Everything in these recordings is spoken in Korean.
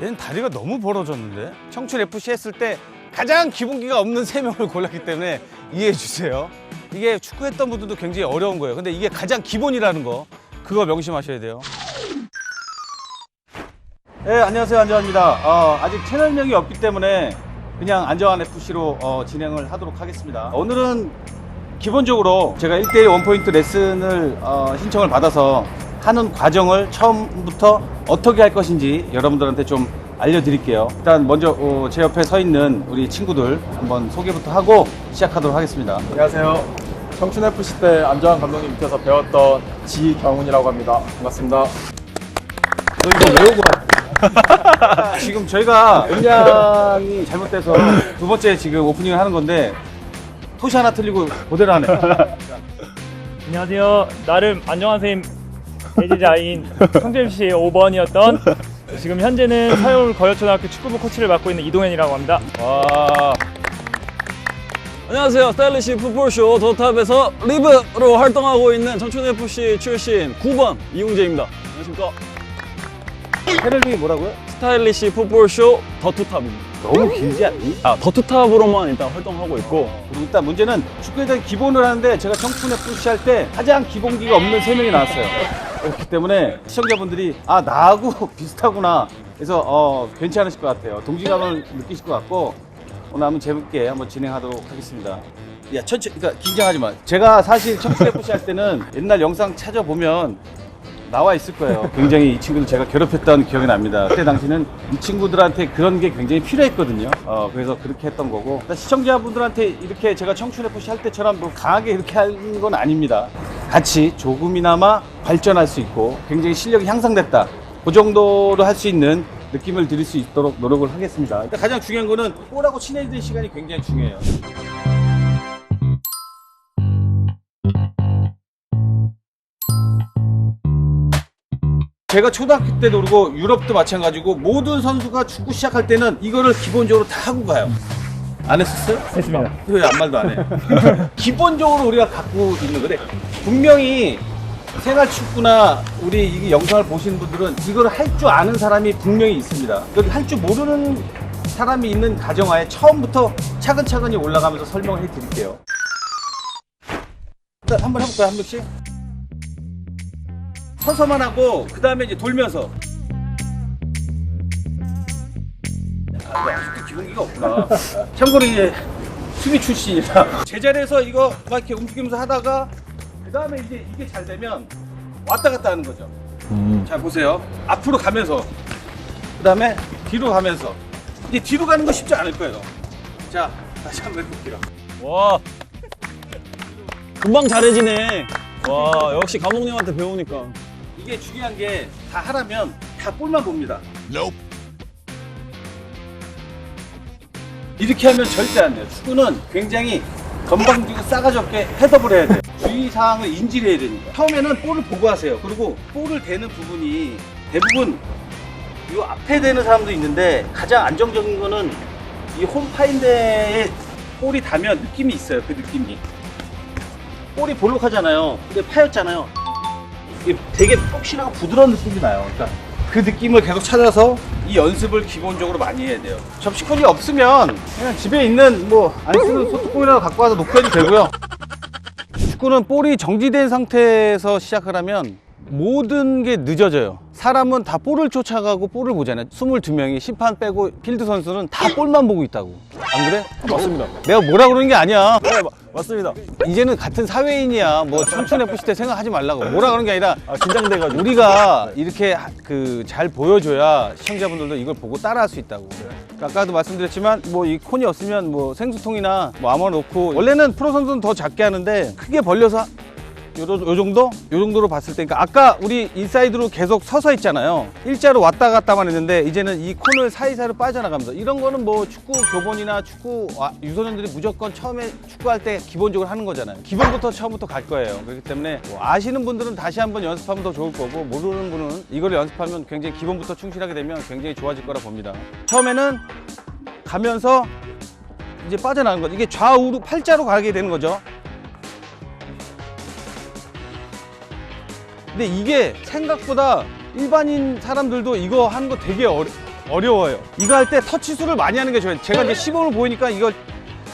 얘는 다리가 너무 벌어졌는데 청춘 FC 했을 때 가장 기본기가 없는 세 명을 골랐기 때문에 이해해 주세요. 이게 축구했던 분들도 굉장히 어려운 거예요. 근데 이게 가장 기본이라는 거 그거 명심하셔야 돼요. 네, 안녕하세요. 안정환입니다. 어, 아직 채널명이 없기 때문에 그냥 안정환 FC로 어, 진행을 하도록 하겠습니다. 오늘은 기본적으로 제가 1대1 원포인트 레슨을 어, 신청을 받아서 하는 과정을 처음부터 어떻게 할 것인지 여러분들한테 좀 알려드릴게요. 일단 먼저 어, 제 옆에 서 있는 우리 친구들 한번 소개부터 하고 시작하도록 하겠습니다. 안녕하세요. 청춘 FC 때 안정환 감독님 밑에서 배웠던 지경훈이라고 합니다. 반갑습니다. 너 이거 외우고 와. 지금 저희가 음량이 잘못돼서 두 번째 지금 오프닝을 하는 건데 토시 하나 틀리고 그대로 하네. 안녕하세요. 나름 안정환 선생님 대제자인 청주FC의 5번이었던 지금 현재는 서울 거여초등학교 축구부 코치를 맡고 있는 이동현이라고 합니다. 와. 안녕하세요. 스타일리시 풋볼쇼 더탑에서 리브로 활동하고 있는 청춘FC 출신 9번 이용재입니다. 안녕하십니까. 패널링이 뭐라고요? 스타일리시 풋볼쇼 더투탑입니다. 너무 길지 않니? 아, 더투탑으로만 일단 활동하고 있고 그리고 일단 문제는 축구에 대한 기본을 하는데 제가 청춘 FC 할때 가장 기본기가 없는 세 명이 나왔어요. 그렇기 때문에 시청자분들이 아 나하고 비슷하구나. 그래서 어 괜찮으실 것 같아요. 동질감을 느끼실 것 같고 오늘 한번 재밌게 한번 진행하도록 하겠습니다. 야 천천히 그러니까 긴장하지 마. 제가 사실 청춘 FC 할 때는 옛날 영상 찾아보면 나와 있을 거예요. 굉장히 이 친구들 제가 괴롭혔던 기억이 납니다. 그때 당시는 이 친구들한테 그런 게 굉장히 필요했거든요. 어, 그래서 그렇게 했던 거고. 시청자분들한테 이렇게 제가 청춘 FC 할 때처럼 뭐 강하게 이렇게 하는 건 아닙니다. 같이 조금이나마 발전할 수 있고 굉장히 실력이 향상됐다. 그 정도로 할 수 있는 느낌을 드릴 수 있도록 노력을 하겠습니다. 가장 중요한 거는 볼하고 친해지는 시간이 굉장히 중요해요. 제가 초등학교 때도 그러고 유럽도 마찬가지고 모든 선수가 축구 시작할 때는 이거를 기본적으로 다 하고 가요. 안 했었어요? 했습니다. 왜 아무 말도 안 해? 기본적으로 우리가 갖고 있는 거래. 분명히 생활 축구나 우리 이 영상을 보시는 분들은 이걸 할 줄 아는 사람이 분명히 있습니다. 여기 할 줄 모르는 사람이 있는 가정하에 처음부터 차근차근히 올라가면서 설명을 해 드릴게요. 일단 한번 해볼까요, 한 명씩? 서서만 하고 그 다음에 이제 돌면서. 아, 너 아직도 기본기가 없구나. 참고로 이제 수비 출신이라 제자리에서 이거 막 이렇게 움직이면서 하다가 그 다음에 이제 이게 잘 되면 왔다 갔다 하는 거죠. 자 보세요. 앞으로 가면서 그 다음에 뒤로 가면서 이제 뒤로 가는 거 쉽지 않을 거예요. 자 다시 한번 해볼게요. 와 금방 잘해지네. 와 역시 감독님한테 배우니까 이게 중요한 게 다 하라면 다 볼만 봅니다. 이렇게 하면 절대 안 돼요. 축구는 굉장히 건방지고 싸가지 없게 헤드업을 해야 돼요. 주의사항을 인지를 해야 되니까. 처음에는 볼을 보고 하세요. 그리고 볼을 대는 부분이 대부분 이 앞에 대는 사람도 있는데 가장 안정적인 거는 이 홈파인데에 볼이 닿으면 느낌이 있어요. 그 느낌이. 볼이 볼록하잖아요. 근데 파였잖아요. 되게 폭신하고 부드러운 느낌이 나요. 그러니까 그 느낌을 계속 찾아서 이 연습을 기본적으로 많이 해야 돼요. 접시콘이 없으면 그냥 집에 있는 뭐 안 쓰는 소뚜껑이라도 갖고 와서 놓고 해도 되고요. 축구는 볼이 정지된 상태에서 시작을 하면 모든 게 늦어져요. 사람은 다 볼을 쫓아가고 볼을 보잖아요. 22명이 심판 빼고 필드 선수는 다 볼만 보고 있다고. 안 그래? 맞습니다. 내가 뭐라 그러는 게 아니야. 네 마- 맞습니다. 이제는 같은 사회인이야. 뭐 청춘 FC 때 생각하지 말라고. 뭐라 그런 게 아니라 아 긴장돼가지고 우리가 이렇게 그 잘 보여줘야 시청자분들도 이걸 보고 따라할 수 있다고. 그러니까 아까도 말씀드렸지만 뭐 이 콘이 없으면 뭐 생수통이나 뭐 아무나 놓고 원래는 프로 선수는 더 작게 하는데 크게 벌려서 요, 요 정도? 요 정도로 봤을 때 그러니까 아까 우리 인사이드로 계속 서서 있잖아요. 일자로 왔다 갔다만 했는데 이제는 이 콘을 사이사이로 빠져나가면서 이런 거는 뭐 축구 교본이나 축구 와- 유소년들이 무조건 처음에 축구할 때 기본적으로 하는 거잖아요. 기본부터 처음부터 갈 거예요. 그렇기 때문에 뭐 아시는 분들은 다시 한번 연습하면 더 좋을 거고 모르는 분은 이걸 연습하면 굉장히 기본부터 충실하게 되면 굉장히 좋아질 거라 봅니다. 처음에는 가면서 이제 빠져나가는 거죠 이게 좌우로 팔자로 가게 되는 거죠 근데 이게 생각보다 일반인 사람들도 이거 하는 거 되게 어려, 어려워요. 이거 할 때 터치수를 많이 하는 게 좋아요. 제가 이제 시범을 보이니까 이걸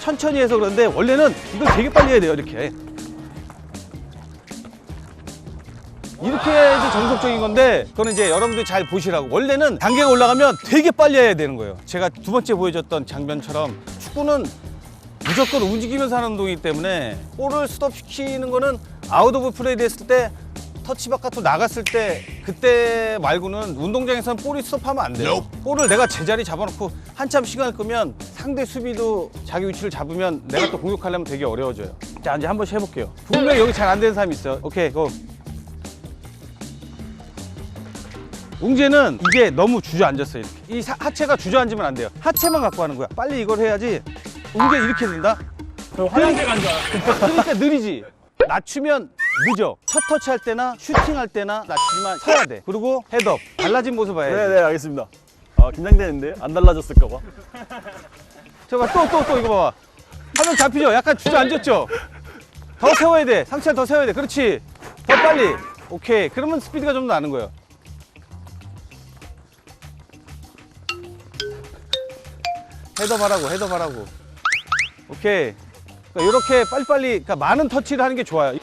천천히 해서 그런데 원래는 이걸 되게 빨리 해야 돼요. 이렇게. 이렇게 해야지 정석적인 건데 그거는 이제 여러분들이 잘 보시라고 원래는 단계가 올라가면 되게 빨리 해야 되는 거예요 제가 두 번째 보여줬던 장면처럼 축구는 무조건 움직이면서 하는 운동이기 때문에 볼을 스톱시키는 거는 아웃 오브 플레이 됐을 때 터치 바깥으로 나갔을 때 그때 말고는 운동장에서는 볼이 스톱하면 안 돼요 볼을 내가 제자리 잡아놓고 한참 시간을 끄면 상대 수비도 자기 위치를 잡으면 내가 또 공격하려면 되게 어려워져요 자 이제 한 번씩 해볼게요 분명히 여기 잘 안 되는 사람이 있어요 오케이 고 웅재는 이게 너무 주저앉았어요. 이렇게. 이 사- 하체가 주저앉으면 안 돼요. 하체만 갖고 하는 거야. 빨리 이걸 해야지. 웅재 이렇게 된다. 저 화장실 간줄 알았어. 그러니까 느리지. 낮추면 늦어. 첫 터치 할 때나 슈팅 할 때나 낮추지만 서야 돼. 그리고 헤드업. 달라진 모습 봐야지. 네네 알겠습니다. 아 긴장되는데 안 달라졌을까봐. 저봐 또또 또 이거 봐봐. 화면 잡히죠? 약간 주저앉았죠? 더 세워야 돼. 상체를 더 세워야 돼. 그렇지. 더 빨리. 오케이. 그러면 스피드가 좀더 나는 거예요. 헤더 하라고 헤더 하라고 오케이 그러니까 이렇게 빨리빨리 그러니까 많은 터치를 하는 게 좋아요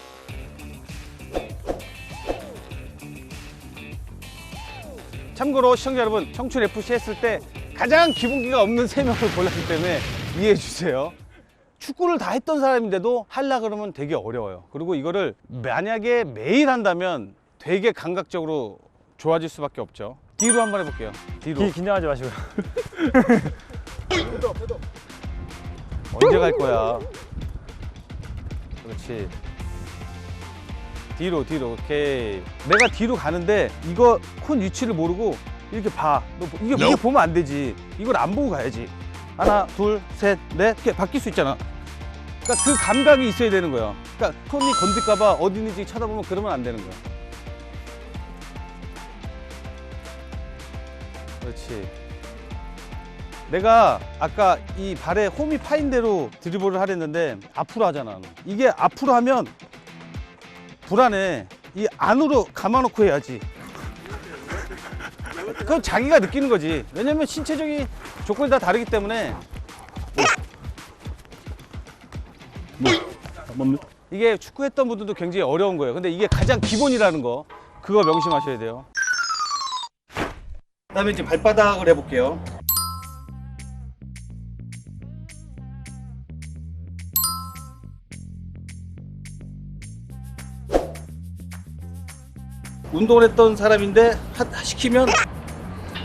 참고로 시청자 여러분 청춘 FC 했을 때 가장 기본기가 없는 세 명을 골랐기 때문에 이해해 주세요 축구를 다 했던 사람인데도 하려 그러면 되게 어려워요 그리고 이거를 만약에 매일 한다면 되게 감각적으로 좋아질 수밖에 없죠 뒤로 한번 해볼게요 뒤로 기, 긴장하지 마시고요. 언제 갈 거야? 그렇지. 뒤로 뒤로 오케이. 내가 뒤로 가는데 이거 콘 위치를 모르고 이렇게 봐. 너 보- 이게 이게 보면 안 되지. 이걸 안 보고 가야지. 하나, 둘, 셋, 넷 이렇게 바뀔 수 있잖아. 그러니까 그 감각이 있어야 되는 거야. 그러니까 콘이 건들까 봐 어디 있는지 쳐다보면 그러면 안 되는 거야. 그렇지. 내가 아까 이 발에 홈이 파인 대로 드리블을 하랬는데 앞으로 하잖아. 이게 앞으로 하면 불안해. 이 안으로 감아놓고 해야지. 그건 자기가 느끼는 거지. 왜냐면 신체적인 조건이 다 다르기 때문에 이게 축구했던 분들도 굉장히 어려운 거예요. 근데 이게 가장 기본이라는 거 그거 명심하셔야 돼요. 그 다음에 이제 발바닥을 해볼게요. 운동을 했던 사람인데 하- 시키면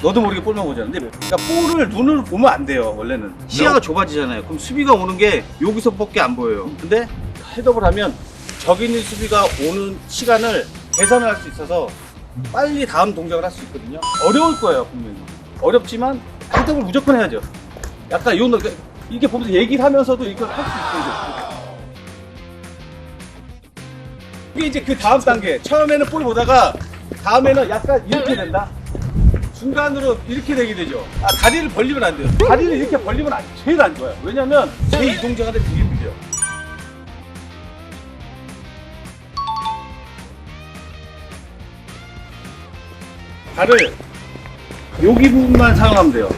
너도 모르게 볼만 보잖아. 근데 그러니까 볼을 눈으로 보면 안 돼요. 원래는 시야가 좁아지잖아요. 그럼 수비가 오는 게 여기서밖에 안 보여요. 근데 헤드업을 하면 저기 있는 수비가 오는 시간을 계산을 할 수 있어서 빨리 다음 동작을 할 수 있거든요. 어려울 거예요, 분명히. 어렵지만 헤드업을 무조건 해야죠. 약간 요 이게 보면서 얘기를 하면서도 이걸 할 수 있어요. 이게 이제 그 다음 단계. 처음에는 볼 보다가 다음에는 약간 이렇게 된다. 중간으로 이렇게 되게 되죠. 아, 다리를 벌리면 안 돼요. 다리를 이렇게 벌리면 안, 제일 안 좋아요. 왜냐면 제 이동작한테 되게 밀려. 발을 여기 부분만 사용하면 돼요.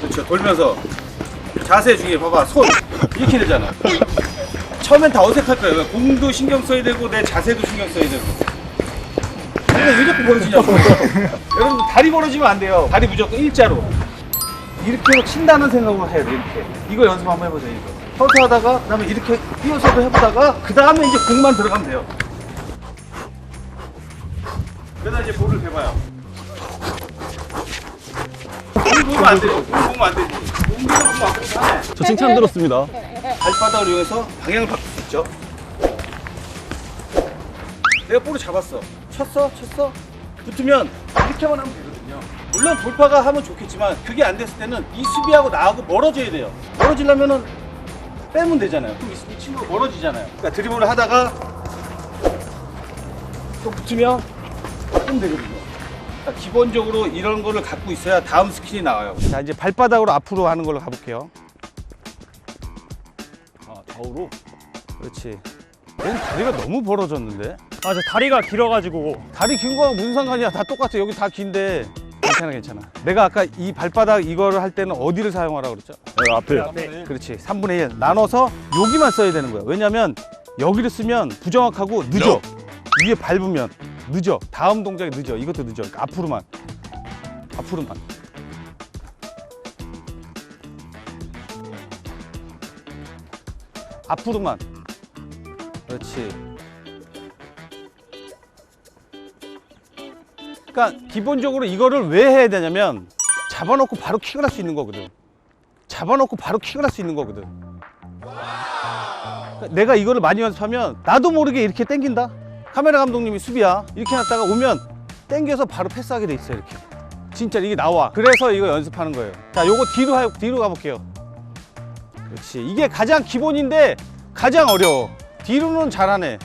그렇죠. 돌면서 자세 중에 봐봐 손 이렇게 되잖아. 처음엔 다 어색할 거예요. 공도 신경 써야 되고 내 자세도 신경 써야 되고. 다리가 왜 이렇게 벌어지냐고. 여러분 다리 벌어지면 안 돼요. 다리 무조건 일자로. 이렇게 친다는 생각으로 해야 돼. 이렇게. 이거 연습 한번 해보세요. 이거. 서서 하다가 그다음에 이렇게 뛰어서도 해보다가 그 다음에 이제 공만 들어가면 돼요. 그다음 이제 볼을 대봐요. 공 보면 안 되죠. 공 보면 안 되지. 저 칭찬 들었습니다. 발바닥을 이용해서 방향을 바꿀 수 있죠. 내가 볼을 잡았어. 쳤어? 쳤어? 붙으면 이렇게만 하면 되거든요. 물론 돌파가 하면 좋겠지만 그게 안 됐을 때는 이 수비하고 나하고 멀어져야 돼요. 멀어지려면은 빼면 되잖아요. 그럼 이, 이 친구가 멀어지잖아요. 그러니까 드리블을 하다가 또 붙으면 빼면 되거든요. 그러니까 기본적으로 이런 거를 갖고 있어야 다음 스킬이 나와요. 자 이제 발바닥으로 앞으로 하는 걸로 가볼게요. 아 좌우로. 그렇지. 얘는 다리가 너무 벌어졌는데? 아, 저 다리가 길어가지고 다리 긴 거하고 무슨 상관이야? 다 똑같아. 여기 다 긴데. 괜찮아 괜찮아 내가 아까 이 발바닥 이거를 할 때는 어디를 사용하라 그랬죠? 앞에. 그렇지 3분의 1 나눠서 여기만 써야 되는 거야 왜냐면 여기를 쓰면 부정확하고 늦어 위에 밟으면 늦어. 다음 동작이 늦어. 이것도 늦어. 그러니까 앞으로만. 앞으로만. 앞으로만. 그렇지. 그러니까 기본적으로 이거를 왜 해야 되냐면 잡아놓고 바로 킥을 할 수 있는 거거든. 잡아놓고 바로 킥을 할 수 있는 거거든. 그러니까 내가 이거를 많이 연습하면 나도 모르게 이렇게 땡긴다. 카메라 감독님이 수비야. 이렇게 놨다가 오면 땡겨서 바로 패스하게 돼 있어 이렇게. 진짜 이게 나와. 그래서 이거 연습하는 거예요. 자, 요거 뒤로 하, 뒤로 가볼게요. 그렇지. 이게 가장 기본인데 가장 어려워. 뒤로는 잘하네.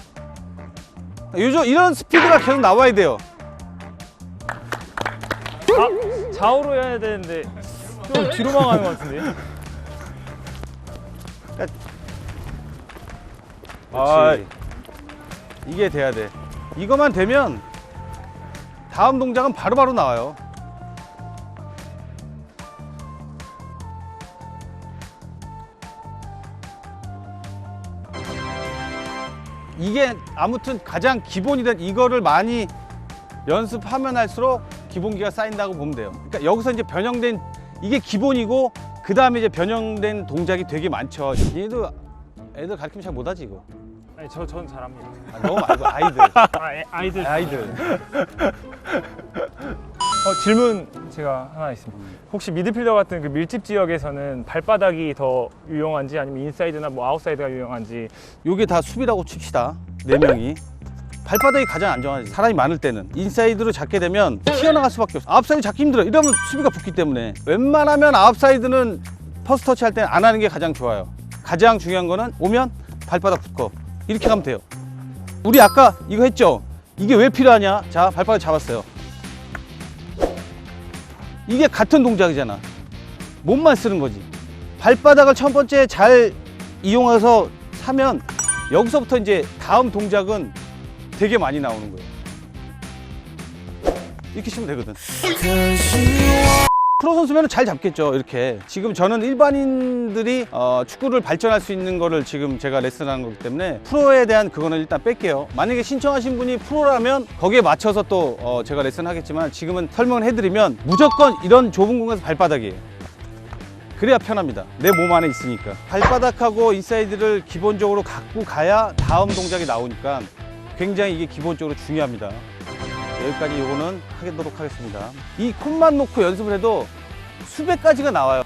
요즘 이런 스피드가 계속 나와야 돼요. 아, 좌우로 해야 되는데 좀 뒤로만 가는 것 같은데. 아, 이게 돼야 돼. 이거만 되면 다음 동작은 바로 바로 나와요. 이게 아무튼 가장 기본이 된 이거를 많이 연습하면 할수록 기본기가 쌓인다고 보면 돼요. 그러니까 여기서 이제 변형된 이게 기본이고 그 다음에 이제 변형된 동작이 되게 많죠. 얘도 애들 가르치면 잘 못하지 이거. 아니 저 전 잘합니다. 아, 너 말고 아이들. 아, 애- 아이들. 아이들. 어, 질문 제가 하나 있습니다. 혹시 미드필더 같은 그 밀집 지역에서는 발바닥이 더 유용한지 아니면 인사이드나 뭐 아웃사이드가 유용한지 요게 다 수비라고 칩시다. 네 명이. 발바닥이 가장 안정하지. 사람이 많을 때는 인사이드로 잡게 되면 튀어나갈 수밖에 없어. 아웃사이드 잡기 힘들어. 이러면 수비가 붙기 때문에 웬만하면 아웃사이드는 퍼스트 터치 할때안 하는 게 가장 좋아요. 가장 중요한 거는 오면 발바닥 붙고 이렇게 가면 돼요. 우리 아까 이거 했죠? 이게 왜 필요하냐? 자, 발바닥 잡았어요. 이게 같은 동작이잖아. 몸만 쓰는 거지. 발바닥을 첫 번째 잘 이용해서 사면 여기서부터 이제 다음 동작은 되게 많이 나오는 거예요. 이렇게 치면 되거든. 프로 선수면 잘 잡겠죠, 이렇게. 지금 저는 일반인들이 어, 축구를 발전할 수 있는 거를 지금 제가 레슨하는 거기 때문에 프로에 대한 그거는 일단 뺄게요. 만약에 신청하신 분이 프로라면 거기에 맞춰서 또 어, 제가 레슨 하겠지만 지금은 설명을 해드리면 무조건 이런 좁은 공간에서 발바닥이에요. 그래야 편합니다. 내 몸 안에 있으니까. 발바닥하고 인사이드를 기본적으로 갖고 가야 다음 동작이 나오니까 굉장히 이게 기본적으로 중요합니다. 여기까지 요거는 하도록 하겠습니다. 이 콤만 놓고 연습을 해도 수백 가지가 나와요.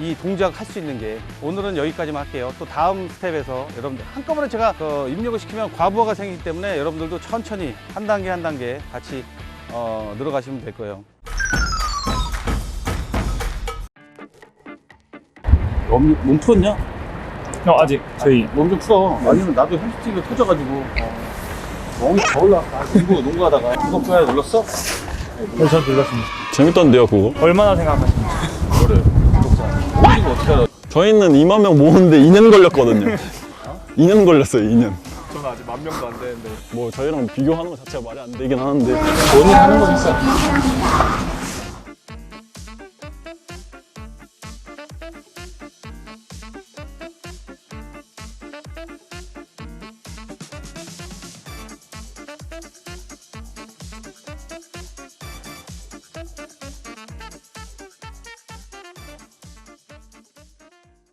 이 동작 할 수 있는 게 오늘은 여기까지만 할게요. 또 다음 스텝에서 여러분들 한꺼번에 제가 어, 입력을 시키면 과부하가 생기기 때문에 여러분들도 천천히 한 단계 한 단계 같이 어, 늘어가시면 될 거예요. 몸, 몸 풀었냐? 어, 아직 저희 몸 좀 풀어. 아니면 나도 햄스트링이 터져가지고. 멍이 더 올라가. 농구, 농구하다가. 그거 뭐야, 눌렀어? 네, 전 들렸습니다. 재밌던데요, 그거? 얼마나 생각하십니까? 이거 어떻게 알아? 저희는 2만 명 모으는데 2년 걸렸거든요. 2년 걸렸어요, 2년. 저는 아직 만 명도 안 되는데 뭐 저희랑 비교하는 것 자체가 말이 안 되긴 하는데 본인 하는 거 있어.